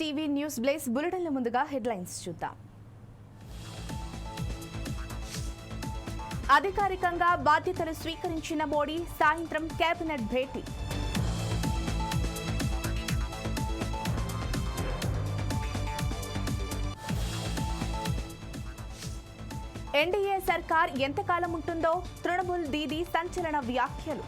TV news బ్లేస్ బులెటిన్ల ముందుగా headlines చూద్దాం. అధికారికంగా బాధ్యతలు స్వీకరించిన మోడీ సాయంత్రం కేబినెట్ భేటీ. ఎన్డీఏ సర్కార్ ఎంతకాలం ఉంటుందో తృణమూల్ దీదీ సంచలన వ్యాఖ్యలు.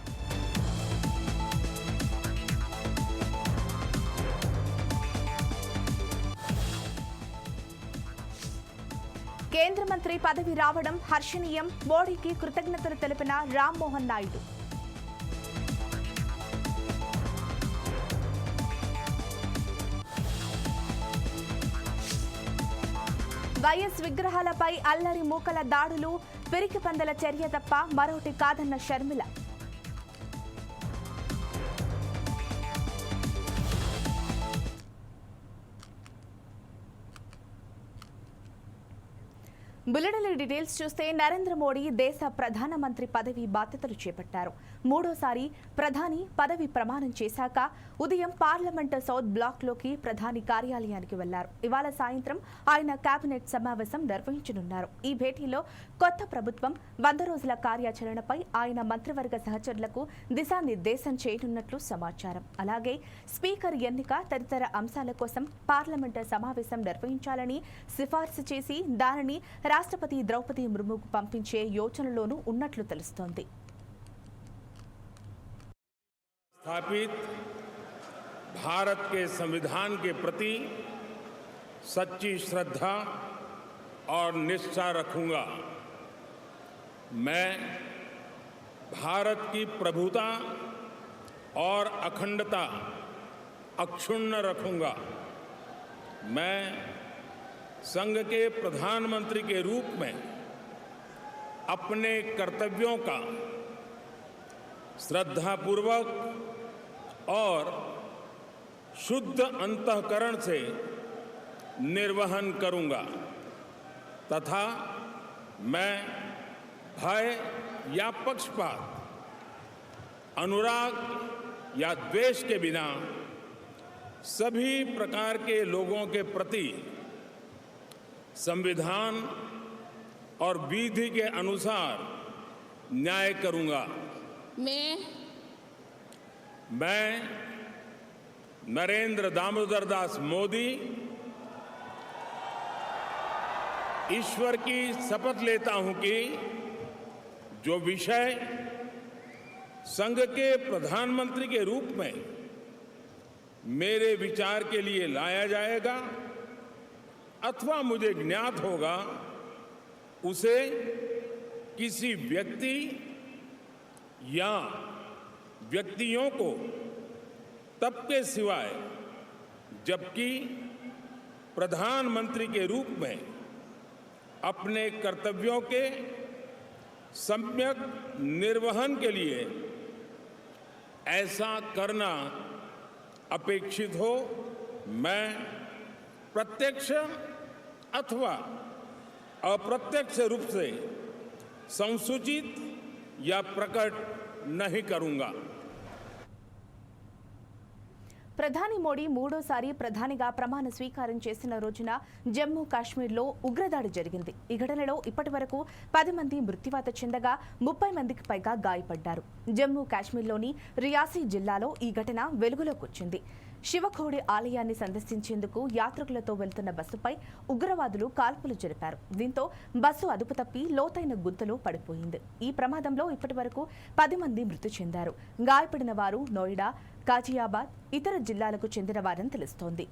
కేంద్ర మంత్రి పదవి రావడం హర్షణీయం. మోడీకి కృతజ్ఞతలు తెలిపిన రామ్మోహన్ నాయుడు. వైఎస్ విగ్రహాలపై అల్లరి మూకల దాడులు పిరికి పందల చర్య తప్ప మరొకటి కాదన్న షర్మిల. బులెటిన్ డీటెయిల్స్ చూస్తే నరేంద్ర మోడీ దేశ ప్రధానమంత్రి పదవి బాధ్యతలు చేపట్టారు. మూడోసారి ప్రధాని పదవి ప్రమాణం చేశాక ఉదయం పార్లమెంట్ సౌత్ బ్లాక్లోకి ప్రధాని కార్యాలయానికి వెళ్ళారు. ఇవాళ సాయంత్రం ఆయన కేబినెట్ సమావేశం నిర్వహించనున్నారు. ఈ భేటీలో కొత్త ప్రభుత్వం వంద రోజుల కార్యాచరణపై ఆయన మంత్రివర్గ సహచరులకు దిశానిర్దేశం చేయనున్నట్లు సమాచారం. అలాగే స్పీకర్ ఎన్నిక తదితర అంశాల కోసం పార్లమెంట్ సమావేశం నిర్వహించాలని సిఫార్సు చేసి దానిని రాష్ట్రపతి ద్రౌపది ముర్ముకు పంపించే యోచనలోనూ ఉన్నట్లు తెలుస్తోంది स्थापित भारत के संविधान के प्रति सच्ची श्रद्धा और निष्ठा रखूंगा मैं भारत की प्रभुता और अखंडता अक्षुण्ण रखूंगा मैं संघ के प्रधानमंत्री के रूप में अपने कर्तव्यों का श्रद्धापूर्वक और शुद्ध अंतकरण से निर्वहन करूँगा, तथा मैं भय या पक्षपात, अनुराग या द्वेष के बिना सभी प्रकार के लोगों के प्रति संविधान और विधि के अनुसार न्याय करूँगा। मैं मैं नरेंद्र दामोदर दास मोदी ईश्वर की शपथ लेता हूँ कि जो विषय संघ के प्रधानमंत्री के रूप में मेरे विचार के लिए लाया जाएगा अथवा मुझे ज्ञात होगा, उसे किसी व्यक्ति या व्यक्तियों को तब के सिवाय, जबकि प्रधानमंत्री के रूप में अपने कर्तव्यों के सम्यक निर्वहन के लिए ऐसा करना अपेक्षित हो, मैं प्रत्यक्ष अथवा अप्रत्यक्ष रूप से संसूचित या प्रकट नहीं करूंगा ప్రధాని మోడీ మూడోసారి ప్రధానిగా ప్రమాణ స్వీకారం చేసిన రోజున జమ్మూ కాశ్మీర్లో ఉగ్రదాడి జరిగింది ఈ ఘటనలో ఇప్పటి వరకు పది మంది మృత్యువాత చెందగా ముప్పై మందికి పైగా గాయపడ్డారు జమ్మూ కాశ్మీర్లోని రియాసీ జిల్లాలో ఈ ఘటన వెలుగులోకి వచ్చింది శివఖోడి ఆలయాన్ని సందర్శించేందుకు యాత్రికులతో వెళ్తున్న బస్సుపై ఉగ్రవాదులు కాల్పులు జరిపారు. దీంతో బస్సు అదుపు తప్పి లోతైన గుంతలో పడిపోయింది. ఈ ప్రమాదంలో ఇప్పటి వరకు పది మంది మృతి చెందారు. గాయపడిన వారు నోయిడా కాజియాబాద్ ఇతర జిల్లాలకు చెందిన వారని తెలుస్తోంది.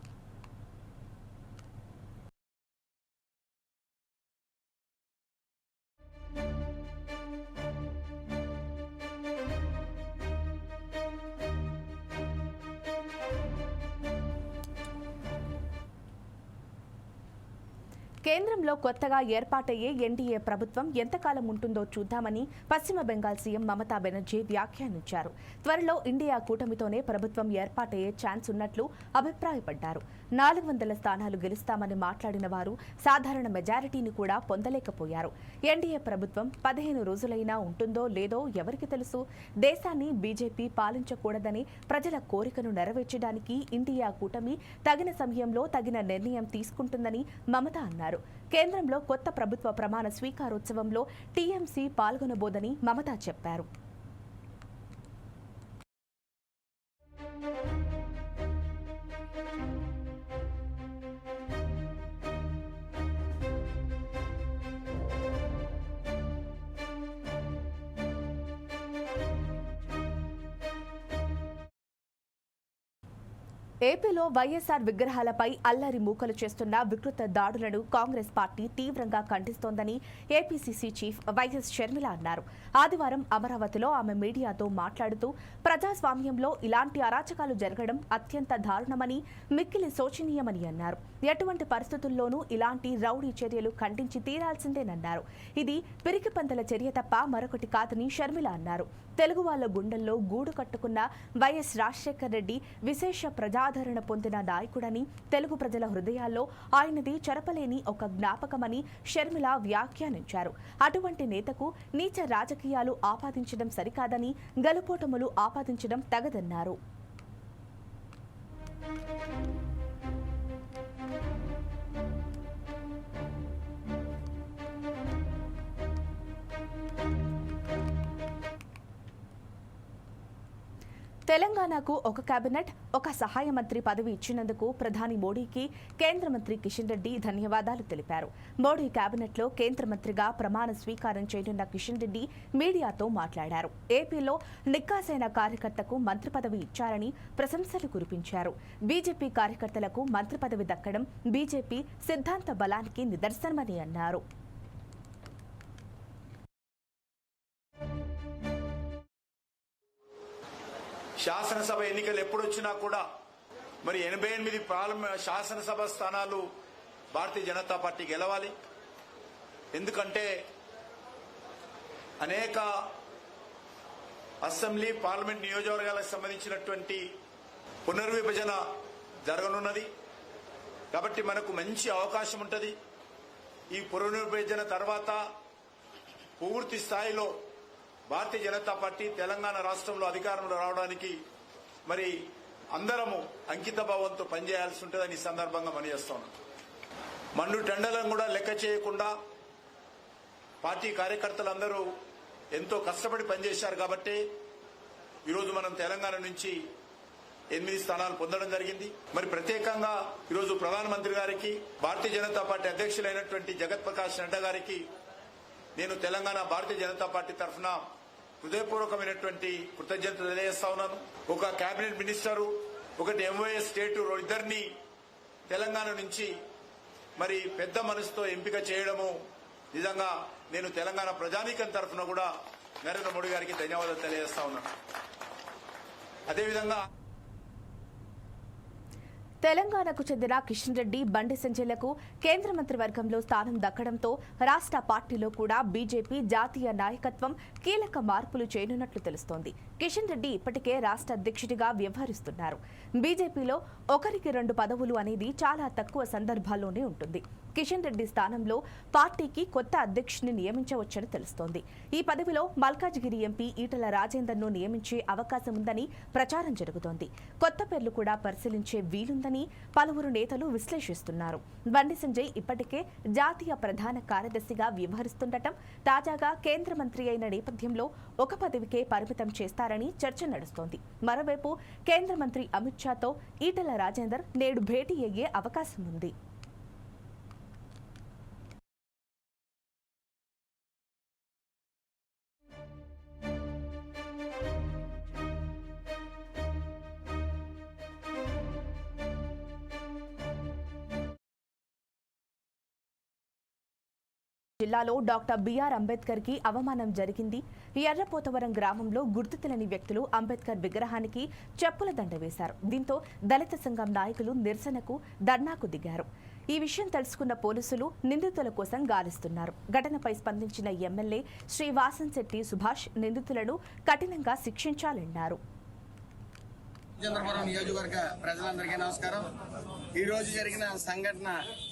కేంద్రంలో కొత్తగా ఏర్పాటయ్యే ఎన్డీఏ ప్రభుత్వం ఎంతకాలం ఉంటుందో చూద్దామని పశ్చిమ బెంగాల్ సీఎం మమతా బెనర్జీ వ్యాఖ్యానించారు. త్వరలో ఇండియా కూటమితోనే ప్రభుత్వం ఏర్పాటయ్యే ఛాన్స్ ఉన్నట్లు అభిప్రాయపడ్డారు. నాలుగు వందల స్థానాలు గెలుస్తామని మాట్లాడిన వారు సాధారణ మెజారిటీని కూడా పొందలేకపోయారు. ఎన్డీఏ ప్రభుత్వం పదిహేను రోజులైనా ఉంటుందో లేదో ఎవరికి తెలుసు? దేశాన్ని బీజేపీ పాలించకూడదని ప్రజల కోరికను నెరవేర్చడానికి ఇండియా కూటమి తగిన సమయంలో తగిన నిర్ణయం తీసుకుంటుందని మమత అన్నారు. కేంద్రంలో కొత్త ప్రభుత్వ ప్రమాణ స్వీకారోత్సవంలో టీఎంసీ పాల్గొనబోదని మమత చెప్పారు. ఏపీలో వైఎస్ఆర్ విగ్రహాలపై అల్లరి మూకలు చేస్తున్న వికృత దాడులను కాంగ్రెస్ పార్టీ తీవ్రంగా ఖండిస్తోందని ఏపీసీసీ చీఫ్ వైఎస్ షర్మిల అన్నారు. ఆదివారం అమరావతిలో ఆమె మీడియాతో మాట్లాడుతూ ప్రజాస్వామ్యంలో ఇలాంటి అరాచకాలు జరగడం అత్యంత దారుణమని మిక్కిలి శోచనీయమని అన్నారు. ఎటువంటి పరిస్థితుల్లోనూ ఇలాంటి రౌడీ చర్యలు ఖండించి తీరాల్సిందేనన్నారు. ఇది పిరికిపందల చర్య తప్ప మరొకటి కాదని షర్మిల అన్నారు. తెలుగు వాళ్ళ గుండెల్లో గూడు కట్టుకున్న వైఎస్ రాజశేఖర్ రెడ్డి విశేష ప్రజాదరణ పొందిన నాయకుడని తెలుగు ప్రజల హృదయాల్లో ఆయనది చెరపలేని ఒక జ్ఞాపకమని షర్మిల వ్యాఖ్యానించారు. అటువంటి నేతకు నీచ రాజకీయాలు ఆపాదించడం సరికాదని గలుపోటములు ఆపాదించడం తగదన్నారు. తెలంగాణకు ఒక కేబినెట్ ఒక సహాయ మంత్రి పదవి ఇచ్చినందుకు ప్రధాని మోడీకి కేంద్ర మంత్రి కిషన్ రెడ్డి ధన్యవాదాలు తెలిపారు. మోడీ కేబినెట్లో కేంద్ర మంత్రిగా ప్రమాణ స్వీకారం చేయనున్న కిషన్ రెడ్డి మీడియాతో మాట్లాడారు. ఏపీలో నిక్కాసైన కార్యకర్తకు మంత్రి పదవి ఇచ్చారని ప్రశంసలు కురిపించారు. బీజేపీ కార్యకర్తలకు మంత్రి పదవి దక్కడం బీజేపీ సిద్ధాంత బలానికి నిదర్శనమని అన్నారు. శాసనసభ ఎన్నికలు ఎప్పుడొచ్చినా కూడా మరి ఎనభై ఎనిమిది పార్లమె శాసనసభ స్థానాలు భారతీయ జనతా పార్టీ గెలవాలి. ఎందుకంటే అనేక అసెంబ్లీ పార్లమెంట్ నియోజకవర్గాలకు సంబంధించినటువంటి పునర్విభజన జరగనున్నది. కాబట్టి మనకు మంచి అవకాశం ఉంటుంది. ఈ పునర్విభజన తర్వాత పూర్తి స్థాయిలో భారతీయ జనతా పార్టీ తెలంగాణ రాష్ట్రంలో అధికారంలో రావడానికి మరి అందరము అంకిత భావంతో పనిచేయాల్సి ఉంటుందని ఈ సందర్భంగా మనయేస్తున్నాం మండు టెండలను కూడా లెక్క చేయకుండా పార్టీ కార్యకర్తలందరూ ఎంతో కష్టపడి పనిచేశారు కాబట్టి ఈరోజు మనం తెలంగాణ నుంచి ఎనిమిది స్థానాలు పొందడం జరిగింది. మరి ప్రత్యేకంగా ఈరోజు ప్రధానమంత్రి గారికి భారతీయ జనతా పార్టీ అధ్యక్షులైనటువంటి జగత్ ప్రకాష్ నడ్డా గారికి నేను తెలంగాణ భారతీయ జనతా పార్టీ తరఫున హృదయపూర్వకమైనటువంటి కృతజ్ఞతలు తెలియజేస్తా ఉన్నాను. ఒక కేబినెట్ మినిస్టరు ఒకటి ఎంఓఎస్ స్టేట్ ఇద్దరిని తెలంగాణ నుంచి మరి పెద్ద మనసుతో ఎంపిక చేయడము నిజంగా నేను తెలంగాణ ప్రజానీకం తరఫున కూడా నరేంద్ర మోడీ గారికి ధన్యవాదాలు తెలియజేస్తా ఉన్నాను. అదేవిధంగా తెలంగాణకు చెందిన కిషన్ రెడ్డి బండి సంజయ్లకు కేంద్ర మంత్రివర్గంలో స్థానం దక్కడంతో రాష్ట్ర పార్టీలో కూడా బీజేపీ జాతీయ నాయకత్వం కీలక మార్పులు చేయనున్నట్లు తెలుస్తోంది. కిషన్ రెడ్డి ఇప్పటికే రాష్ట్ర అధ్యక్షుడిగా వ్యవహరిస్తున్నారు. బీజేపీలో ఒకరికి రెండు పదవులు అనేది చాలా తక్కువ సందర్భాల్లోనే ఉంటుంది. కిషన్ రెడ్డి స్థానంలో పార్టీకి కొత్త అధ్యక్షుని నియమించవచ్చని తెలుస్తోంది. ఈ పదవిలో మల్కాజ్గిరి ఎంపీ ఈటల రాజేందర్ను నియమించే అవకాశం ఉందని ప్రచారం జరుగుతోంది. కొత్త పేర్లు కూడా పరిశీలించే వీలుందని పలువురు నేతలు విశ్లేషిస్తున్నారు. బండి సంజయ్ ఇప్పటికే జాతీయ ప్రధాన కార్యదర్శిగా వ్యవహరిస్తుండటం తాజాగా కేంద్ర మంత్రి అయిన నేపథ్యంలో ఒక పదవికే పరిమితం చేస్తారని చర్చ నడుస్తోంది. మరోవైపు కేంద్ర మంత్రి అమిత్ షాతో ఈటల రాజేందర్ నేడు భేటీ అయ్యే అవకాశం ఉంది. జిల్లాలో డాక్టర్ బిఆర్ అంబేద్కర్కి అవమానం జరిగింది. ఎర్రపోతవరం గ్రామంలో గుర్తు తెలియని వ్యక్తులు అంబేద్కర్ విగ్రహానికి చెప్పుల దండ వేశారు. దీంతో దళిత సంఘం నాయకులు నిరసనకు ధర్నాకు దిగారు. ఈ విషయం తెలుసుకున్న పోలీసులు నిందితుల కోసం గాలిస్తున్నారు. ఘటనపై స్పందించిన ఎమ్మెల్యే శ్రీ వాసంశెట్టి సుభాష్ నిందితులను కఠినంగా శిక్షించాలన్నారు. చంద్రపురం నియోజకవర్గ ప్రజలందరికీ నమస్కారం. ఈ రోజు జరిగిన సంఘటన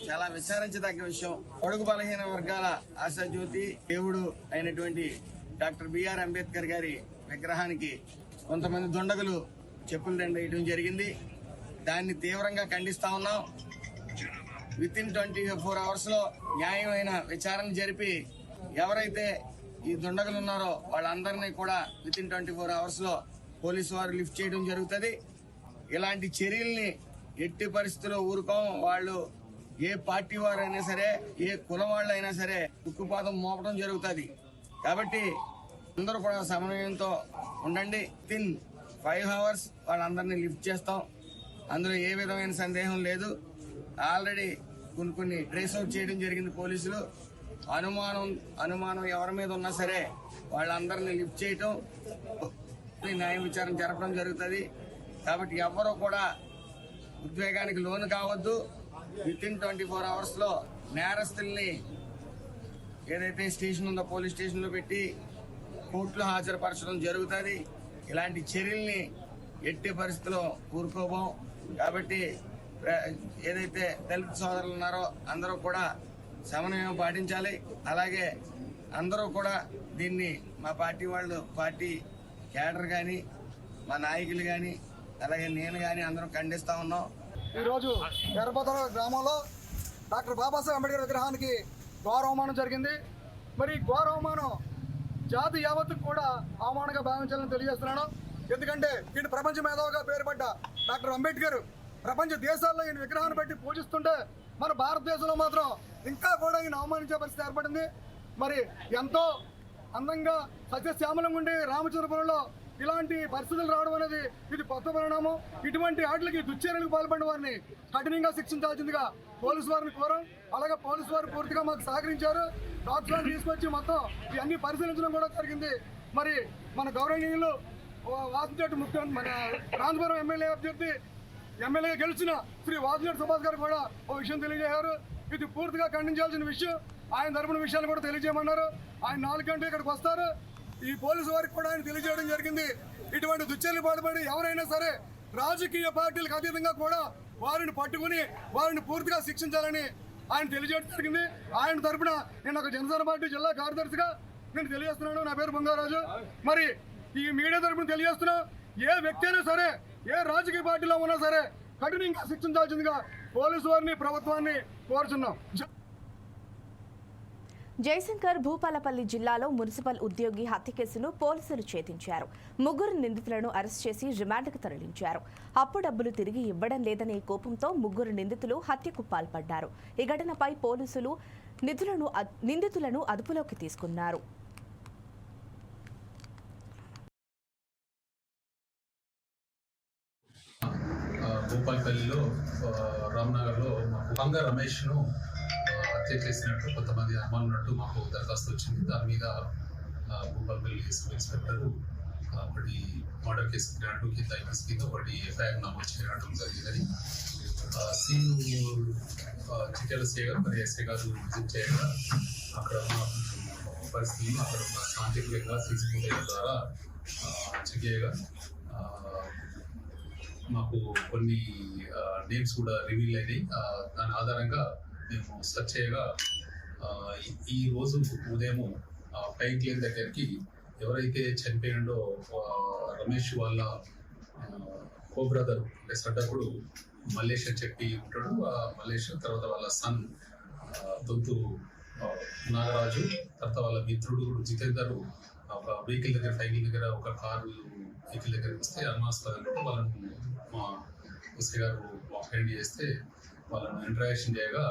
చాలా విచారించదగ్గ విషయం. కొడుకు బలహీన వర్గాల ఆశాజ్యోతి దేవుడు అయినటువంటి డాక్టర్ బిఆర్ అంబేద్కర్ గారి విగ్రహానికి కొంతమంది దుండగులు చెప్పులు దండేయడం జరిగింది. దాన్ని తీవ్రంగా ఖండిస్తా ఉన్నాం. విత్ ఇన్ ట్వంటీ ఫోర్ అవర్స్లో న్యాయమైన విచారణ జరిపి ఎవరైతే ఈ దుండగులు ఉన్నారో వాళ్ళందరినీ కూడా విత్ ఇన్ ట్వంటీ ఫోర్ అవర్స్లో పోలీసు వారు లిఫ్ట్ చేయడం జరుగుతుంది. ఇలాంటి చర్యల్ని ఎట్టి పరిస్థితుల్లో ఊరుకోం. వాళ్ళు ఏ పార్టీ వారైనా సరే ఏ కులం వాళ్ళైనా సరే ఉక్కుపాదం మోపడం జరుగుతుంది. కాబట్టి అందరూ కూడా సమన్వయంతో ఉండండి. తిన్ ఫైవ్ అవర్స్ వాళ్ళందరినీ లిఫ్ట్ చేస్తాం. అందులో ఏ విధమైన సందేహం లేదు. ఆల్రెడీ కొన్ని కొన్ని ట్రేస్ అవుట్ చేయడం జరిగింది పోలీసులు. అనుమానం అనుమానం ఎవరి మీద ఉన్నా సరే వాళ్ళందరినీ లిఫ్ట్ చేయటం న్యాయ విచారణ జరపడం జరుగుతుంది. కాబట్టి ఎవ్వరూ కూడా ఉద్వేగానికి లోను కావద్దు. విత్ ఇన్ ట్వంటీ ఫోర్ అవర్స్లో నేరస్తుల్ని ఏదైతే స్టేషన్ ఉందో పోలీస్ స్టేషన్లో పెట్టి కోర్టులో హాజరుపరచడం జరుగుతుంది. ఇలాంటి చర్యల్ని ఎట్టి పరిస్థితుల్లో కూరుకోబోం. కాబట్టి ఏదైతే దళిత సోదరులు ఉన్నారో అందరూ కూడా సమన్వయం పాటించాలి. అలాగే అందరూ కూడా దీన్ని మా పార్టీ వాళ్ళు పార్టీ క్యాడర్ కానీ మా నాయకులు కానీ అలాగే నేను కానీ అందరం ఖండిస్తా ఉన్నాం. ఈరోజు ఎర్రపతల గ్రామంలో డాక్టర్ బాబాసాహెబ్ అంబేద్కర్ విగ్రహానికి ఘోర అవమానం జరిగింది. మరి ఘోర అవమానం జాతి యావత్తుకు కూడా అవమానంగా భావించాలని తెలియజేస్తున్నాను. ఎందుకంటే ఈయన ప్రపంచ మేధావుగా పేరుపడ్డ డాక్టర్ అంబేద్కర్ ప్రపంచ దేశాల్లో ఈయన విగ్రహాన్ని బట్టి పూజిస్తుంటే మన భారతదేశంలో మాత్రం ఇంకా కూడా ఈయన అవమానించే పరిస్థితి ఏర్పడింది. మరి ఎంతో అందంగా సస్యశ్యామలంగా ఉండే రామచంద్రపురంలో ఇలాంటి పరిస్థితులు రావడం అనేది ఇది కొత్త పరిణామం. ఇటువంటి ఆటలకి దుశ్చర్యలకు పాల్పడిన వారిని కఠినంగా శిక్షించాల్సిందిగా పోలీసు వారిని కోరం. అలాగే పోలీసు వారు పూర్తిగా మాకు సహకరించారు. డాక్టర్లను తీసుకొచ్చి మొత్తం ఇవన్నీ పరిశీలించడం కూడా జరిగింది. మరి మన గౌరవనీయులు వాసిరెడ్డి ముఖ్యమంత్రి మన రాంధపురం ఎమ్మెల్యే అభ్యర్థి ఎమ్మెల్యే గెలిచిన శ్రీ వాసిరెడ్డి సుభాష్ గారు కూడా ఓ విషయం తెలియజేశారు. ఇది పూర్తిగా ఖండించాల్సిన విషయం. ఆయన తరపున విషయాలు కూడా తెలియజేయమన్నారు. ఆయన నాలుగు గంటలు ఇక్కడికి వస్తారు. ఈ పోలీసు వారికి కూడా ఆయన తెలియజేయడం జరిగింది. ఇటువంటి దుశ్చర్యలు పాల్పడి ఎవరైనా సరే రాజకీయ పార్టీలకు అతీతంగా కూడా వారిని పట్టుకుని వారిని పూర్తిగా శిక్షించాలని ఆయన తెలియజేయడం జరిగింది. ఆయన తరపున నేను ఒక జనసేన పార్టీ జిల్లా కార్యదర్శిగా నేను తెలియజేస్తున్నాను. నా పేరు బంగారాజు. మరి ఈ మీడియా తరపున తెలియజేస్తున్నా ఏ వ్యక్తి అయినా సరే ఏ రాజకీయ పార్టీలో ఉన్నా సరే కఠినంగా శిక్షించాల్సిందిగా పోలీసు వారిని ప్రభుత్వాన్ని కోరుచున్నాం. జయశంకర్ భూపాలపల్లి జిల్లాలో మున్సిపల్ ఉద్యోగి హత్య కేసును పోలీసులు ఛేదించారు. ముగ్గురు నిందితులను అరెస్ట్ చేసి రిమాండ్కు తరలించారు. అప్పు డబ్బులు తిరిగి ఇవ్వడం లేదనే కోపంతో ముగ్గురు నిందితులు హత్యకు పాల్పడ్డారు. ఈ ఘటనపై పోలీసులు నిధులను నిందితులను అదుపులోకి తీసుకున్నారు. భూపాల్పల్లిలో రామ్నగర్లో రమేష్ను హత్య చేసినట్టు కొంతమంది అనుమానున్నట్టు మాకు దరఖాస్తు వచ్చింది. దాని మీద ఆ, భూపాల్పల్లి సబ్ ఇన్స్పెక్టర్ ఒకటి మర్డర్ కేసు కిరాటు కింద ఐపీఎస్ కింద ఒకటి ఎఫ్ఐఆర్ నమోదు చేయడం జరిగిందని. సీన్ సీను ఆ, చిట్యాల గారు మరి ఎస్ఏ గారు విజిట్ చేయగా అక్కడ ఉన్న పరిస్థితులను అక్కడ ఉన్న సాంకేతికంగా సీసీ ద్వారా చెక్ చేయగా మాకు కొన్ని నేమ్స్ కూడా రివీల్ అయినాయి. దాని ఆధారంగా మేము సెర్చ్ చేయగా ఈ- రోజు ఉదయం పైక్ లేన్ దగ్గరికి ఎవరైతే చనిపోయిండో రమేష్ వాళ్ళ కో బ్రదర్ అంటే సడ్డప్పుడు మల్లేష్ అని చెప్పి ఉంటాడు. ఆ మల్లేష్ తర్వాత వాళ్ళ సన్ దొంతు నాగరాజు తర్వాత వాళ్ళ మిత్రుడు జితేందర్ ఒక వెహికల్ దగ్గర సైకిల్ దగ్గర ఒక కారు వెహికల్ దగ్గర వస్తే అనుమానాస్పదంగా వాళ్ళను మా ఎస్ఐ గారు ఫ్రెండ్ చేస్తే వాళ్ళను ఇంటరాక్షన్ చేయగా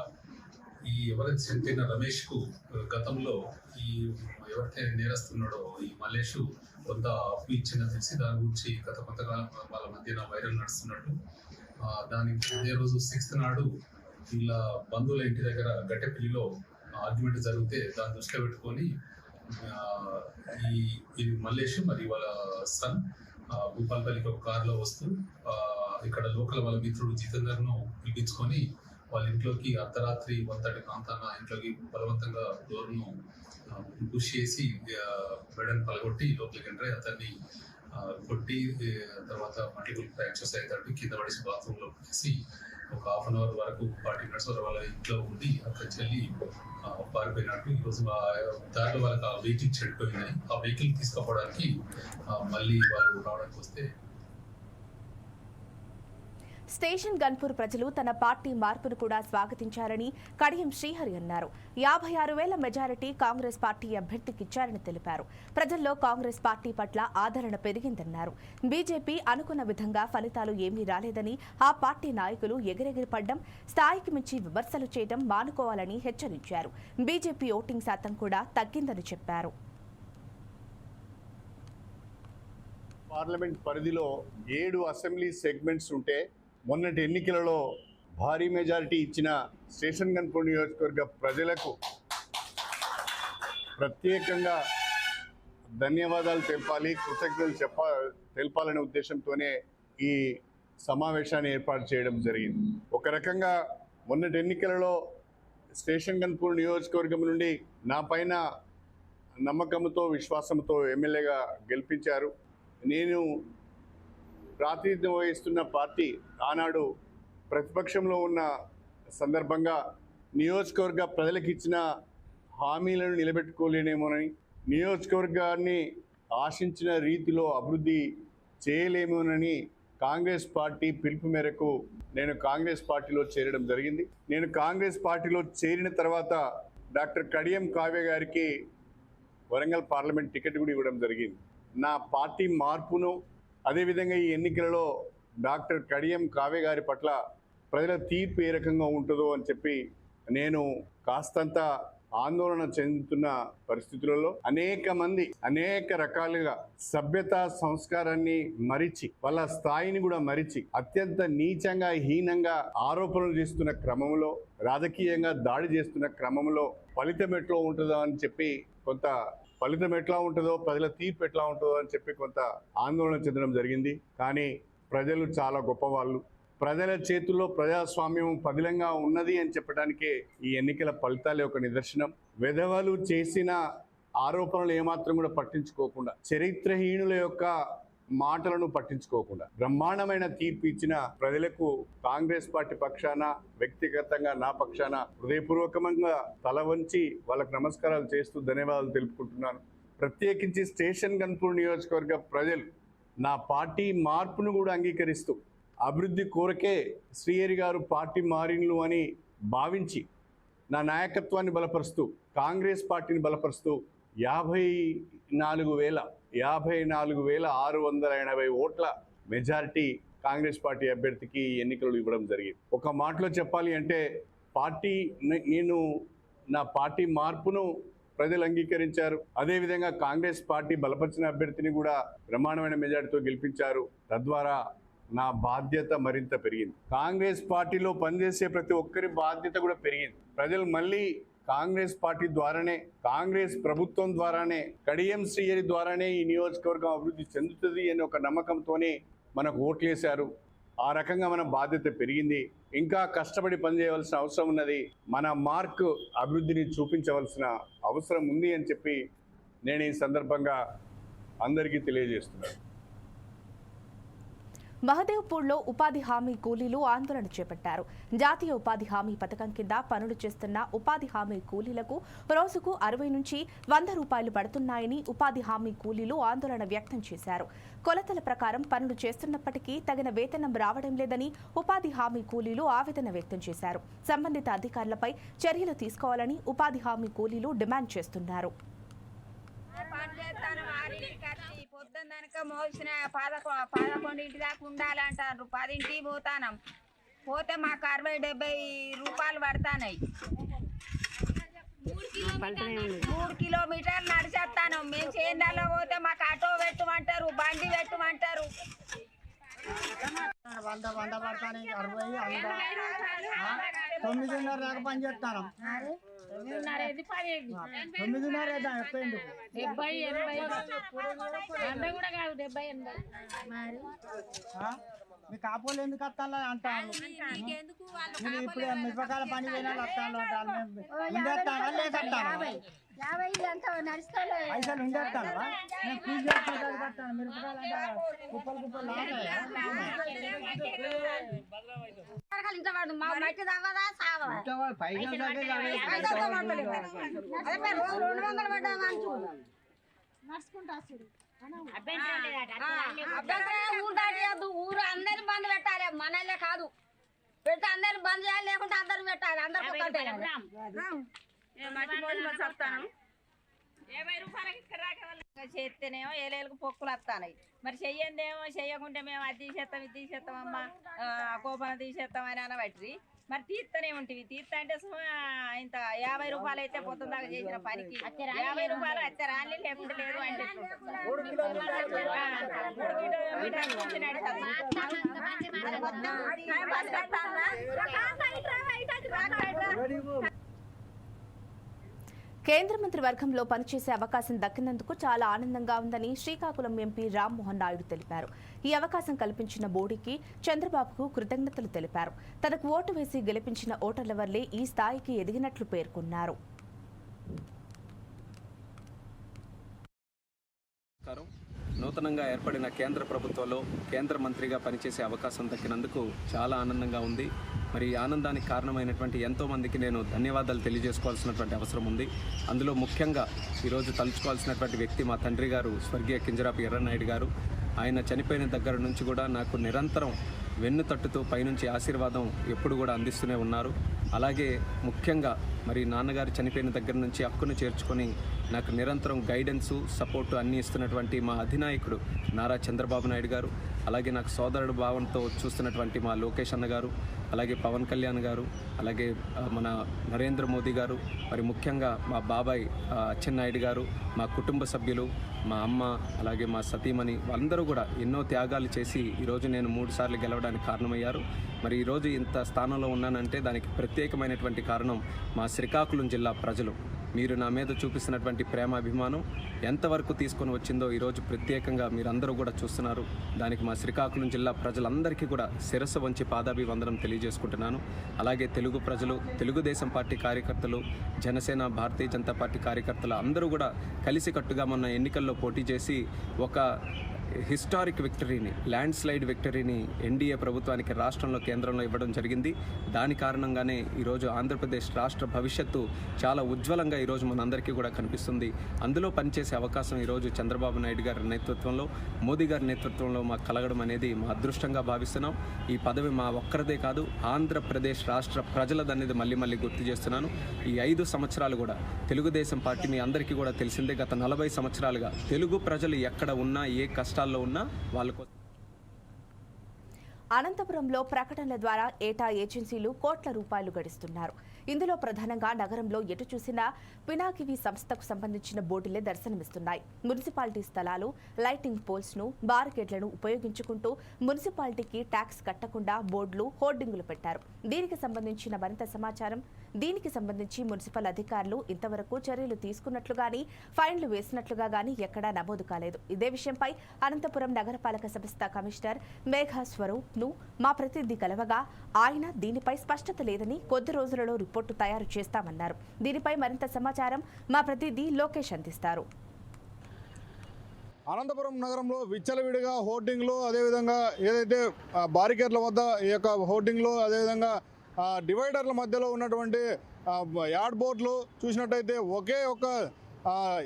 ఈ ఎవరైతే చనిపోయిన రమేష్కు గతంలో ఈ ఎవరైతే నేరస్తున్నాడో ఈ మల్లేష్ కొంత అప్పు ఇచ్చిందని తెలిసి దాని గురించి గత కొంతకాలం వాళ్ళ మధ్యన వైరల్ నడుస్తున్నట్టు. దానికి అదే రోజు సిక్స్త్ నాడు వీళ్ళ బంధువుల ఇంటి దగ్గర గట్టెపల్లిలో ఆర్గ్యుమెంట్ జరిగితే దాన్ని దృష్టిలో పెట్టుకొని ఈ ఇది మల్లేష్ మరి వాళ్ళ సన్ భూపాల్పల్లికి ఒక కారులో వస్తూ ఇక్కడ లోకల్ వాళ్ళ మిత్రుడు జితేందర్ను పిలిపించుకొని వాళ్ళ ఇంట్లోకి అర్ధరాత్రి ఒంతటి ప్రాంతాన ఇంట్లోకి బలవంతంగా డోర్ను పుష్ చేసి బెడన్ పలగొట్టి లోపలికి ఎంటర్ అతన్ని కొట్టి తర్వాత తర్వాత మల్టిపుల్ ఫ్రాక్చర్స్ అవుతాడు కింద పడేసి బాత్రూంలో పెట్టేసి ఒక హాఫ్ అన్ అవర్ వరకు ఫార్టీ మినిట్స్ వరకు వాళ్ళ ఇంట్లో ఉండి అక్కడికి వెళ్ళి పారిపోయినట్టు ఈరోజు ఆ దాంట్లో వాళ్ళకి ఆ వెహికల్ చెడిపోయిందని ఆ వెహికల్ తీసుకుపోవడానికి మళ్ళీ వాళ్ళు రావడానికి వస్తే స్టేషన్ గన్పూర్ ప్రజలు తన పార్టీ మార్పును కూడా స్వాగతించారని కడియం శ్రీహరి అన్నారు. యాభై ఆరు వేల మెజారిటీ కాంగ్రెస్ పార్టీ అభ్యర్థికిచ్చారని తెలిపారు. ప్రజల్లో కాంగ్రెస్ పార్టీ పట్ల ఆదరణ పెరిగిందన్నారు. బీజేపీ అనుకున్న విధంగా ఫలితాలు ఏమీ రాలేదని ఆ పార్టీ నాయకులు ఎగిరెగిరి పడ్డం స్థాయికి మించి విమర్శలు చేయడం మానుకోవాలని హెచ్చరించారు. బీజేపీ ఓటింగ్ శాతం కూడా తగ్గిందని చెప్పారు. పార్లమెంట్ పరిధిలో ఏడు అసెంబ్లీ సెగ్మెంట్స్ ఉంటే మొన్నటి ఎన్నికలలో భారీ మెజారిటీ ఇచ్చిన స్టేషన్ గన్పూర్ నియోజకవర్గ ప్రజలకు ప్రత్యేకంగా ధన్యవాదాలు తెలపాలి కృతజ్ఞతలు చెప్ప తెలపాలనే ఉద్దేశంతోనే ఈ సమావేశాన్ని ఏర్పాటు చేయడం జరిగింది. ఒక రకంగా మొన్నటి ఎన్నికలలో స్టేషన్ గన్పూర్ నియోజకవర్గం నుండి నా పైన నమ్మకంతో విశ్వాసంతో ఎమ్మెల్యేగా గెలిపించారు. నేను ప్రాతినిధ్యం వహిస్తున్న పార్టీ ఆనాడు ప్రతిపక్షంలో ఉన్న సందర్భంగా నియోజకవర్గ ప్రజలకు ఇచ్చిన హామీలను నిలబెట్టుకోలేనేమోనని నియోజకవర్గాన్ని ఆశించిన రీతిలో అభివృద్ధి చేయలేమోనని కాంగ్రెస్ పార్టీ పిలుపు మేరకు నేను కాంగ్రెస్ పార్టీలో చేరడం జరిగింది. నేను కాంగ్రెస్ పార్టీలో చేరిన తర్వాత డాక్టర్ కడియం కావ్య గారికి వరంగల్ పార్లమెంట్ టికెట్ కూడా ఇవ్వడం జరిగింది. నా పార్టీ మార్పును అదేవిధంగా ఈ ఎన్నికలలో డాక్టర్ కడియం కావ్య గారి పట్ల ప్రజల తీర్పు ఏ రకంగా ఉంటుందో అని చెప్పి నేను కాస్తంత ఆందోళన చెందుతున్న పరిస్థితులలో అనేక మంది అనేక రకాలుగా సభ్యత సంస్కారాన్ని మరిచి వాళ్ళ స్థాయిని కూడా మరిచి అత్యంత నీచంగా హీనంగా ఆరోపణలు చేస్తున్న క్రమంలో రాజకీయంగా దాడి చేస్తున్న క్రమంలో ఫలితం ఎట్లో ఉంటుందో అని చెప్పి కొంత ఫలితం ఎట్లా ఉంటుందో ప్రజల తీర్పు ఎట్లా ఉంటుందో అని చెప్పి కొంత ఆందోళన చెందడం జరిగింది. కానీ ప్రజలు చాలా గొప్పవాళ్ళు. ప్రజల చేతుల్లో ప్రజాస్వామ్యం పదిలంగా ఉన్నది అని చెప్పడానికే ఈ ఎన్నికల ఫలితాలే ఒక నిదర్శనం. విధవలు చేసిన ఆరోపణలు ఏమాత్రం కూడా పట్టించుకోకుండా చరిత్రహీనుల యొక్క మాటలను పట్టించుకోకుండా బ్రహ్మాండమైన తీర్పు ఇచ్చిన ప్రజలకు కాంగ్రెస్ పార్టీ పక్షాన వ్యక్తిగతంగా నా పక్షాన హృదయపూర్వకంగా తల వంచి వాళ్ళకు నమస్కారాలు చేస్తూ ధన్యవాదాలు తెలుపుకుంటున్నాను. ప్రత్యేకించి స్టేషన్ గన్పూర్ నియోజకవర్గ ప్రజలు నా పార్టీ మార్పును కూడా అంగీకరిస్తూ అభివృద్ధి కోరకే శ్రీహరి గారు పార్టీ మారిన్లు అని భావించి నా నాయకత్వాన్ని బలపరుస్తూ కాంగ్రెస్ పార్టీని బలపరుస్తూ యాభై నాలుగు వేల యాభై నాలుగు వేల ఆరు వందల ఎనభై ఓట్ల మెజారిటీ కాంగ్రెస్ పార్టీ అభ్యర్థికి ఎన్నికలు ఇవ్వడం జరిగింది. ఒక మాటలో చెప్పాలి అంటే పార్టీ నేను నా పార్టీ మార్పును ప్రజలు అంగీకరించారు. అదేవిధంగా కాంగ్రెస్ పార్టీ బలపరిచిన అభ్యర్థిని కూడా బ్రహ్మాండమైన మెజారిటీతో గెలిపించారు. తద్వారా నా బాధ్యత మరింత పెరిగింది. కాంగ్రెస్ పార్టీలో పనిచేసే ప్రతి ఒక్కరి బాధ్యత కూడా పెరిగింది. ప్రజలు మళ్ళీ కాంగ్రెస్ పార్టీ ద్వారానే కాంగ్రెస్ ప్రభుత్వం ద్వారానే కడియం శ్రీయరి ద్వారానే ఈ నియోజకవర్గం అభివృద్ధి చెందుతుంది అనే ఒక నమ్మకంతోనే మనకు ఓట్లేశారు. ఆ రకంగా మన బాధ్యత పెరిగింది. ఇంకా కష్టపడి పనిచేయవలసిన అవసరం ఉన్నది. మన మార్క్ అభివృద్ధిని చూపించవలసిన అవసరం ఉంది అని చెప్పి నేను ఈ సందర్భంగా అందరికీ తెలియజేస్తున్నాను. మహదేవ్పూర్లో ఉపాధి హామీ కూలీలు ఆందోళన చేపట్టారు. జాతీయ ఉపాధి హామీ పథకం కింద పనులు చేస్తున్న ఉపాధి హామీ కూలీలకు రోజుకు అరవై నుంచి వంద రూపాయలు పడుతున్నాయని ఉపాధి హామీ కూలీలు ఆందోళన వ్యక్తం చేశారు. కొలతల ప్రకారం పనులు చేస్తున్నప్పటికీ తగిన వేతనం రావడం లేదని ఉపాధి హామీ కూలీలు ఆవేదన వ్యక్తం చేశారు. సంబంధిత అధికారులపై చర్యలు తీసుకోవాలని ఉపాధి హామీ కూలీలు డిమాండ్ చేస్తున్నారు పని చేస్తాను ఆరింటికి వచ్చి పొద్దున్ననక మోసిన పదకొ పదకొండింటి దాకా ఉండాలంటారు పదింటికి పోతానం. పోతే మాకు అరవై డెబ్బై రూపాయలు పడతానాయి మూడు కిలోమీటర్లు నడిచేస్తాను మేము చేనులలో పోతే మాకు ఆటో పెట్టమంటారు బండి పెట్టమంటారు. వంద వంద పడతాను అరవై వంద. తొమ్మిదిన్నర దాకా పని చేస్తాను. తొమ్మిదిన్నర ఎందుకు డెబ్బై ఎనభై. వంద కూడా కాదు డెబ్బై ఎనభై? మీ కాపోలు ఎందుకు వస్తాను అంటాను. ఇప్పుడు మిరపకాయల పని పోయినా వస్తాను ఉండేస్తాను లేకంటాను యాభై పైసలు ఉండేస్తాను నేను కూలి చేసుకుంటాను కట్టాను మిరపకాయలు అంటే కుప్పలు కుప్పలు ఇంత వాడు మా మట్టి తవ్వదా సావదా? పైసలు తగ్గే అదే రోజు రెండు వందలు పడ్డా ఊరు దాటియద్దు ఊరు అందరిని బంద్ పెట్టాలి. మనలే కాదు. పెట్టి అందరిని బంద్ చేయాలి లేకుంటే అందరు పెట్టాలి. అందరు ఒకటే చేస్తేనేమో ఏలేలకు పొక్కులు వస్తాయి మరి చెయ్యందేమో చెయ్యకుంటే మేము అది తీసేస్తాం ఇది తీసేస్తాం అమ్మ కోపన తీసేస్తాం అని అనబట్టి మరి తీస్తూనే ఉంటుంది తీస్తా అంటే సుమా ఇంత యాభై రూపాయలు అయితే పొద్దున దాకా చేసిన పనికి యాభై రూపాయలు అత్తే రాలి లేకుంటే లేదు అంటే ఆ, మూడు కిలోమీటర్ల నుంచి నడుస్తుంది. బస్ కట్టాలా? కేంద్ర మంత్రి వర్గంలో పనిచేసే అవకాశం దక్కినందుకు చాలా ఆనందంగా ఉందని శ్రీకాకుళం ఎంపీ రామ్మోహన్ నాయుడు తెలిపారు. ఈ అవకాశం కల్పించిన మోడీకి చంద్రబాబుకు కృతజ్ఞతలు తెలిపారు. తనకు ఓటు వేసి గెలిపించిన ఓటర్ల వల్లే ఈ స్థాయికి ఎదిగినట్లు పేర్కొన్నారు. నూతనంగా ఏర్పడిన కేంద్ర ప్రభుత్వంలో కేంద్ర మంత్రిగా పనిచేసే అవకాశం దక్కినందుకు చాలా ఆనందంగా ఉంది. మరి ఆనందానికి కారణమైనటువంటి ఎంతోమందికి నేను ధన్యవాదాలు తెలియజేసుకోవాల్సినటువంటి అవసరం ఉంది. అందులో ముఖ్యంగా ఈరోజు తలుచుకోవాల్సినటువంటి వ్యక్తి మా తండ్రి గారు స్వర్గీయ కింజరాపు ఎర్రనాయుడు గారు. ఆయన చనిపోయిన దగ్గర నుంచి కూడా నాకు నిరంతరం వెన్ను తట్టుతూ పైనుంచి ఆశీర్వాదం ఎప్పుడు కూడా అందిస్తూనే ఉన్నారు. అలాగే ముఖ్యంగా మరి నాన్నగారు చనిపోయిన దగ్గర నుంచి హక్కును చేర్చుకొని నాకు నిరంతరం గైడెన్సు సపోర్టు అన్నీ ఇస్తున్నటువంటి మా అధినాయకుడు నారా చంద్రబాబు నాయుడు గారు. అలాగే నాకు సోదరుడు భావంతో చూస్తున్నటువంటి మా లోకేష్ అన్న గారు అలాగే పవన్ కళ్యాణ్ గారు అలాగే మన నరేంద్ర మోదీ గారు మరి ముఖ్యంగా మా బాబాయ్ అచ్చెన్నాయుడు గారు మా కుటుంబ సభ్యులు మా అమ్మ అలాగే మా సతీమణి వాళ్ళందరూ కూడా ఎన్నో త్యాగాలు చేసి ఈరోజు నేను మూడు సార్లు గెలవడానికి కారణమయ్యారు. మరి ఈరోజు ఇంత స్థానంలో ఉన్నానంటే దానికి ప్రత్యేకమైనటువంటి కారణం మా శ్రీకాకుళం జిల్లా ప్రజలు. మీరు నా మీద చూపిస్తున్నటువంటి ప్రేమ అభిమానం ఎంతవరకు తీసుకొని వచ్చిందో ఈరోజు ప్రత్యేకంగా మీరందరూ కూడా చూస్తున్నారు. దానికి మా శ్రీకాకుళం జిల్లా ప్రజలందరికీ కూడా శిరస్సు వంచి పాదాభివందనం తెలియజేసుకుంటున్నాను. అలాగే తెలుగు ప్రజలు తెలుగుదేశం పార్టీ కార్యకర్తలు జనసేన భారతీయ జనతా పార్టీ కార్యకర్తలు అందరూ కూడా కలిసికట్టుగా మొన్న ఎన్నికల్లో పోటీ చేసి ఒక హిస్టారిక్ విక్టరీని ల్యాండ్ స్లైడ్ విక్టరీని ఎన్డీఏ ప్రభుత్వానికి రాష్ట్రంలో కేంద్రంలో ఇవ్వడం జరిగింది. దాని కారణంగానే ఈరోజు ఆంధ్రప్రదేశ్ రాష్ట్ర భవిష్యత్తు చాలా ఉజ్వలంగా ఈరోజు మనందరికీ కూడా కనిపిస్తుంది. అందులో పనిచేసే అవకాశం ఈరోజు చంద్రబాబు నాయుడు గారి నేతృత్వంలో మోదీ గారి నేతృత్వంలో మాకు కలగడం అనేది మా అదృష్టంగా భావిస్తున్నాం. ఈ పదవి మా ఒక్కరిదే కాదు ఆంధ్రప్రదేశ్ రాష్ట్ర ప్రజలదనేది మళ్ళీ మళ్ళీ గుర్తు చేస్తున్నాను. ఈ ఐదు సంవత్సరాలు కూడా తెలుగుదేశం పార్టీ మీ అందరికీ కూడా తెలిసిందే గత నలభై సంవత్సరాలుగా తెలుగు ప్రజలు ఎక్కడ ఉన్నా ఏ కష్టాలు కష్టాల్లో ఉన్న వాళ్ళ కోసం అనంతపురంలో ప్రకటనల ద్వారా ఏటా ఏజెన్సీలు కోట్ల రూపాయలు గడిస్తున్నారు. ఇందులో ప్రధానంగా నగరంలో ఎటు చూసినా పినాకివి సంస్థకు సంబంధించిన బోర్డులే దర్శనమిస్తున్నాయి. మున్సిపాలిటీ స్థలాలు లైటింగ్ పోల్స్ను బార్గేట్లను ఉపయోగించుకుంటూ మున్సిపాలిటీకి ట్యాక్స్ కట్టకుండా బోర్డులు హోర్డింగులు పెట్టారు. దీనికి సంబంధించిన మరింత సమాచారం దీనికి సంబంధించి మున్సిపల్ అధికారులు ఇంతవరకు చర్యలు తీసుకున్నట్లుగాని ఫైన్లు వేసినట్లుగా గానీ ఎక్కడా నమోదు కాలేదు. ఇదే విషయంపై అనంతపురం నగరపాలక సంస్థ కమిషనర్ మేఘా స్వరూప్ను మా ప్రతినిధి కలవగా ఆయన దీనిపై స్పష్టత లేదని కొద్ది రోజులలో రిపోర్ట్ తయారు చేస్తామన్నారు. దీనిపై మరింత సమాచారం మా ప్రతినిధి లోకేష్ అందిస్తారు. అనంతపురం నగరంలో విచ్చలవిడిగా హోర్డింగ్లు అదేవిధంగా ఏదైతే బారికేట్ల వద్ద ఈ యొక్క హోర్డింగ్లు అదేవిధంగా డివైడర్ల మధ్యలో ఉన్నటువంటి యాడ్ బోర్డులు చూసినట్టయితే ఒకే ఒక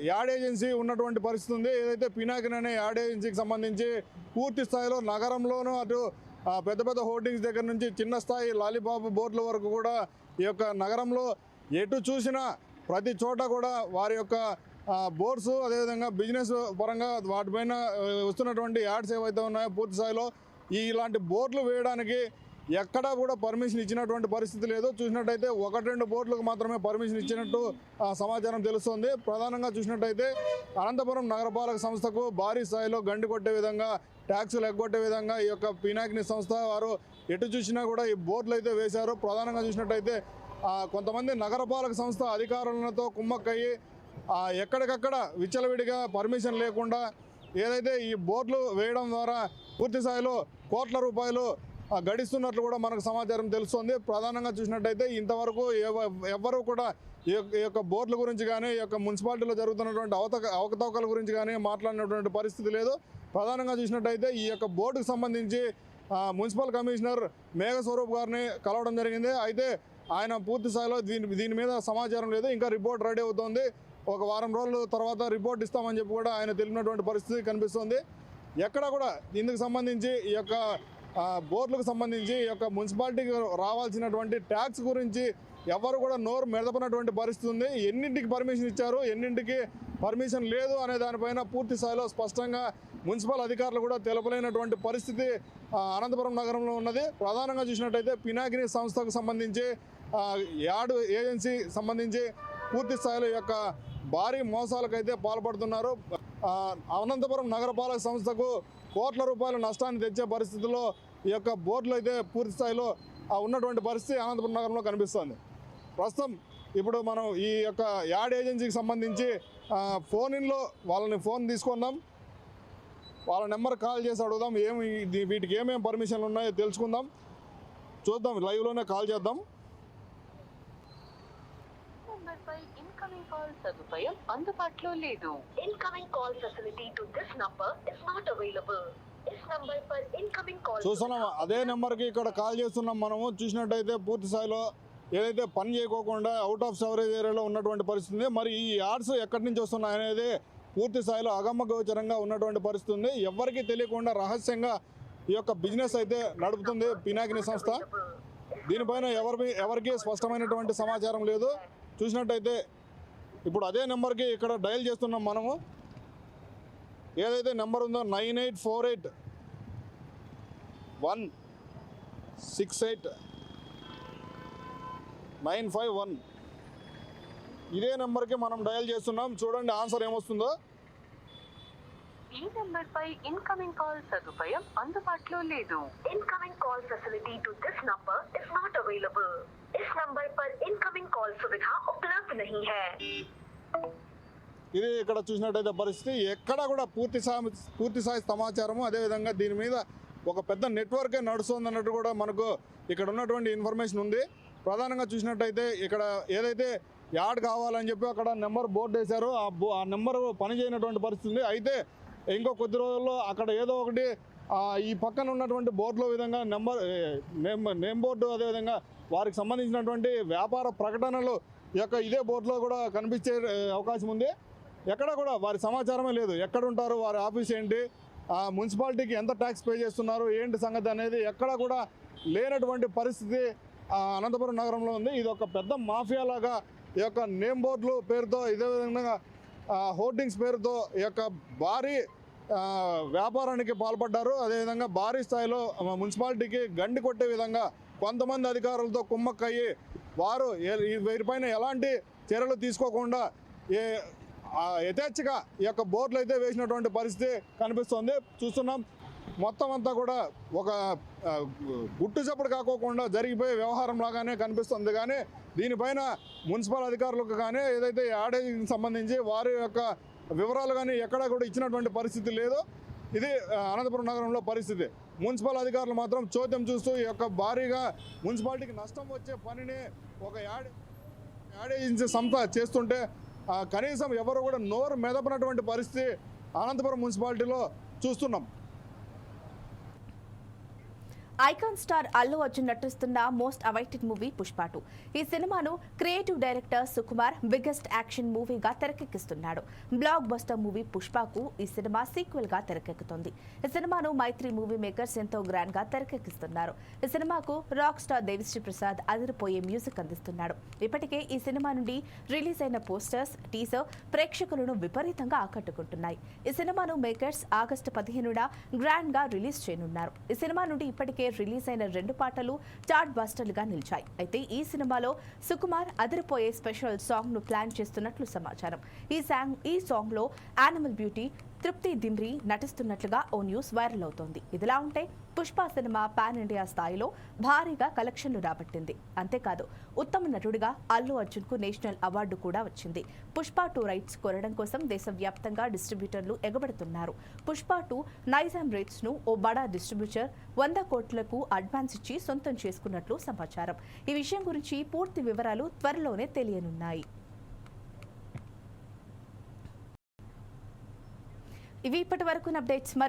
యాడ్ ఏజెన్సీ ఉన్నటువంటి పరిస్థితి ఉంది. ఏదైతే పినాకిన్ అనే యాడ్ ఏజెన్సీకి సంబంధించి పూర్తి స్థాయిలో నగరంలోనూ అటు పెద్ద పెద్ద హోర్డింగ్స్ దగ్గర నుంచి చిన్న స్థాయి లాలీపాప్ బోర్డుల వరకు కూడా ఈ యొక్క నగరంలో ఎటు చూసినా ప్రతి చోట కూడా వారి యొక్క ఆ, బోర్డ్స్ అదేవిధంగా బిజినెస్ పరంగా వాటిపైన వస్తున్నటువంటి యాడ్స్ ఏవైతే ఉన్నాయో పూర్తి స్థాయిలో ఈ ఇలాంటి బోర్డులు వేయడానికి ఎక్కడా కూడా పర్మిషన్ ఇచ్చినటువంటి పరిస్థితి లేదు. చూసినట్టయితే ఒకటి రెండు బోర్డులకు మాత్రమే పర్మిషన్ ఇచ్చినట్టు సమాచారం తెలుస్తోంది. ప్రధానంగా చూసినట్టయితే అనంతపురం నగరపాలక సంస్థకు భారీ స్థాయిలో గండి కొట్టే విధంగా ట్యాక్సులు ఎగ్గొట్టే విధంగా ఈ యొక్క పినాకిని సంస్థ వారు ఎటు చూసినా కూడా ఈ బోర్డులు అయితే వేశారు. ప్రధానంగా చూసినట్టయితే కొంతమంది నగరపాలక సంస్థ అధికారులతో కుమ్మక్కయ్యి ఎక్కడికక్కడ విచ్చలవిడిగా పర్మిషన్ లేకుండా ఏదైతే ఈ బోర్డులు వేయడం ద్వారా పూర్తి స్థాయిలో కోట్ల రూపాయలు గడిస్తున్నట్లు కూడా మనకు సమాచారం తెలుస్తుంది. ప్రధానంగా చూసినట్టయితే ఇంతవరకు ఎవ- ఎవ్వరూ కూడా ఈ యొక్క- బోర్డుల గురించి కానీ ఈ యొక్క మున్సిపాలిటీలో జరుగుతున్నటువంటి అవతక అవకతవకల గురించి కానీ మాట్లాడినటువంటి పరిస్థితి లేదు. ప్రధానంగా చూసినట్టయితే ఈ యొక్క బోర్డుకు సంబంధించి మున్సిపల్ కమిషనర్ మేఘ స్వరూప్ గారిని కలవడం జరిగింది. అయితే ఆయన పూర్తి స్థాయిలో దీని దీని మీద సమాచారం లేదు. ఇంకా రిపోర్ట్ రెడీ అవుతోంది. ఒక వారం రోజుల తర్వాత రిపోర్ట్ ఇస్తామని చెప్పి కూడా ఆయన తెలిపినటువంటి పరిస్థితి కనిపిస్తుంది. ఎక్కడ కూడా ఇందుకు సంబంధించి ఈ యొక్క బోర్డులకు సంబంధించి ఈ యొక్క మున్సిపాలిటీకి రావాల్సినటువంటి ట్యాక్స్ గురించి ఎవరు కూడా నోరు మెదపనటువంటి పరిస్థితి ఉంది. ఎన్నింటికి పర్మిషన్ ఇచ్చారు? ఎన్నింటికి పర్మిషన్ లేదు అనే దానిపైన పూర్తి స్థాయిలో స్పష్టంగా మున్సిపల్ అధికారులు కూడా తెలపలేనటువంటి పరిస్థితి అనంతపురం నగరంలో ఉన్నది. ప్రధానంగా చూసినట్టయితే పినాకిని సంస్థకు సంబంధించి యాడ్ ఏజెన్సీ సంబంధించి పూర్తి స్థాయిలో యొక్క భారీ మోసాలకైతే పాల్పడుతున్నారు. అనంతపురం నగరపాలక సంస్థకు కోట్ల రూపాయల నష్టాన్ని తెచ్చే పరిస్థితుల్లో ఈ యొక్క బోర్డులు అయితే పూర్తి స్థాయిలో ఉన్నటువంటి పరిస్థితి అనంతపురం నగరంలో కనిపిస్తుంది. ప్రస్తుతం ఇప్పుడు మనం ఈ యొక్క యాడ్ ఏజెన్సీకి సంబంధించి ఫోన్ ఇన్లో వాళ్ళని ఫోన్ తీసుకుందాం. వాళ్ళ నెంబర్ కాల్ చేసి అడుగుదాం ఏమి వీటికి ఏమేమి పర్మిషన్లు ఉన్నాయో తెలుసుకుందాం. చూద్దాం లైవ్లోనే కాల్ చేద్దాం. నంబర్పై ఇన్కమింగ్ కాల్ సదుపాయం అందుబాటులో లేదు. Incoming call facility to this number is not available is number పర్ ఇన్కమింగ్ కాల్ చూస్తున్నాం అదే నెంబర్కి ఇక్కడ కాల్ చేస్తున్నాం మనము. చూసినట్టయితే పూర్తి స్థాయిలో ఏదైతే పని చేయకోకుండా అవుట్ ఆఫ్ కవరేజ్ ఏరియాలో ఉన్నటువంటి పరిస్థితి ఉంది. మరి ఈ యార్డ్స్ ఎక్కడి నుంచి వస్తున్నాయి అనేది పూర్తి స్థాయిలో అగమ్మ గోచరంగా ఉన్నటువంటి పరిస్థితి ఉంది. ఎవరికీ తెలియకుండా రహస్యంగా ఈ యొక్క బిజినెస్ అయితే నడుపుతుంది పినాకిని సంస్థ. దీనిపైన ఎవరి ఎవరికి స్పష్టమైనటువంటి సమాచారం లేదు. చూసినట్టయితే ఇప్పుడు అదే నెంబర్కి ఇక్కడ డయల్ చేస్తున్నాం మనము. ఏదైతే నెంబర్ ఉందో nine eight four eight one six eight nine five one ఇదే నెంబర్కి మనం డయల్ చేస్తున్నాం. చూడండి ఆన్సర్ ఏమొస్తుందో. ఈ నెంబర్ పై ఇన్కమింగ్ కాల్ సదుపాయం అందుబాటులో లేదు. Incoming call facility to this number is not available is number పర్ ఇన్కమింగ్ కాల్ సువిధా ఉపలబ్ధ నహీ హై ఇది ఇక్కడ చూసినట్టయితే పరిస్థితి. ఎక్కడ కూడా పూర్తి స్థాయి పూర్తి స్థాయి సమాచారము అదేవిధంగా దీని మీద ఒక పెద్ద నెట్వర్కే నడుస్తుంది అన్నట్టు కూడా మనకు ఇక్కడ ఉన్నటువంటి ఇన్ఫర్మేషన్ ఉంది. ప్రధానంగా చూసినట్టయితే ఇక్కడ ఏదైతే యాడ్ కావాలని చెప్పి అక్కడ నెంబర్ బోర్డు వేశారు. ఆ బో ఆ నెంబర్ పనిచేయనటువంటి పరిస్థితి ఉంది. అయితే ఇంకో కొద్ది రోజుల్లో అక్కడ ఏదో ఒకటి ఈ పక్కన ఉన్నటువంటి బోర్డులో విధంగా నెంబర్ నేమ్ నేమ్ బోర్డు అదేవిధంగా వారికి సంబంధించినటువంటి వ్యాపార ప్రకటనలు యొక్క ఇదే బోర్డులో కూడా కనిపించే అవకాశం ఉంది. ఎక్కడ కూడా వారి సమాచారమే లేదు. ఎక్కడ ఉంటారు వారి ఆఫీస్ ఏంటి మున్సిపాలిటీకి ఎంత ట్యాక్స్ పే చేస్తున్నారు ఏంటి సంగతి అనేది ఎక్కడ కూడా లేనటువంటి పరిస్థితి అనంతపురం నగరంలో ఉంది. ఇది ఒక పెద్ద మాఫియా లాగా ఈ యొక్క నేమ్ బోర్డులు పేరుతో ఇదే విధంగా హోర్డింగ్స్ పేరుతో ఈ యొక్క భారీ వ్యాపారానికి పాల్పడ్డారు. అదేవిధంగా భారీ స్థాయిలో మున్సిపాలిటీకి గండి కొట్టే విధంగా కొంతమంది అధికారులతో కుమ్మక్కయ్యి వారు వీరిపైన ఎలాంటి చర్యలు తీసుకోకుండా ఏ యథేచ్ఛగా ఈ యొక్క బోర్డులు అయితే వేసినటువంటి పరిస్థితి కనిపిస్తోంది. చూస్తున్నాం. మొత్తం అంతా కూడా ఒక గుట్టు చప్పుడు కాకోకుండా జరిగిపోయే వ్యవహారం లాగానే కనిపిస్తుంది. కానీ దీనిపైన మున్సిపల్ అధికారులకు కానీ ఏదైతే యాడేజీకి సంబంధించి వారి యొక్క వివరాలు కానీ ఎక్కడా కూడా ఇచ్చినటువంటి పరిస్థితి లేదు. ఇది అనంతపురం నగరంలో పరిస్థితి. మున్సిపల్ అధికారులు మాత్రం చోద్యం చూస్తూ ఈ యొక్క భారీగా మున్సిపాలిటీకి నష్టం వచ్చే పనిని ఒక యాడ్ యాడ్ ఏజెన్సీ సంస్థ చేస్తుంటే కనీసం ఎవరు కూడా నోరు మెదపనటువంటి పరిస్థితి అనంతపురం మున్సిపాలిటీలో చూస్తున్నాం. ఐకాన్ స్టార్ అల్లు అర్జున్ నటిస్తున్న మోస్ట్ అవైటెడ్ మూవీ పుష్పాటు టూ. ఈ సినిమాను creative director Sukumar biggest action మూవీగా తెరకెక్కిస్తున్నాడు. బ్లాక్ బస్టర్ మూవీ పుష్పకు ఈ సినిమా సీక్వెల్గా తెరకెక్కుతుంది. ఈ సినిమాను మైత్రి మూవీ మేకర్స్ ఎంతో గ్రాండ్గా తెరకెక్కిస్తున్నారు. ఈ సినిమాకు రాక్ స్టార్ దేవిశ్రీ ప్రసాద్ అదిరిపోయే మ్యూజిక్ అందిస్తున్నాడు. ఇప్పటికే ఈ సినిమా నుండి రిలీజ్ అయిన పోస్టర్స్ టీజర్ ప్రేక్షకులను విపరీతంగా ఆకట్టుకుంటున్నాయి. ఈ సినిమాను మేకర్స్ ఆగస్టు పదిహేనున గ్రాండ్గా రిలీజ్ చేయనున్నారు. ఈ సినిమా నుండి ఇప్పటికే రిలీజ్ అయిన రెండు పాటలు చార్ట్ బస్టర్లుగా నిలిచాయి. అయితే ఈ సినిమాలో సుకుమార్ అదిరిపోయే స్పెషల్ సాంగ్ను ప్లాన్ చేస్తున్నట్లు సమాచారం. ఈ సాంగ్ ఈ సాంగ్లో యానిమల్ బ్యూటీ తృప్తి దిమ్రి నటిస్తున్నట్లుగా ఓ న్యూస్ వైరల్ అవుతోంది. ఇదిలా ఉంటే పుష్ప సినిమా పాన్ ఇండియా స్థాయిలో భారీగా కలెక్షన్లు రాబట్టింది. అంతేకాదు ఉత్తమ నటుడిగా అల్లు అర్జున్కు నేషనల్ అవార్డు కూడా వచ్చింది. పుష్ప టూ రైట్స్ కొనడం కోసం దేశవ్యాప్తంగా డిస్ట్రిబ్యూటర్లు ఎగబడుతున్నారు. పుష్ప టూ నైజాం రైట్స్ను ఓ బడా డిస్ట్రిబ్యూటర్ వంద కోట్లకు అడ్వాన్స్ ఇచ్చి సొంతం చేసుకున్నట్లు సమాచారం. ఈ విషయం గురించి పూర్తి వివరాలు త్వరలోనే తెలియనున్నాయి. ఇవి ఇప్పటి వరకు అప్డేట్స్.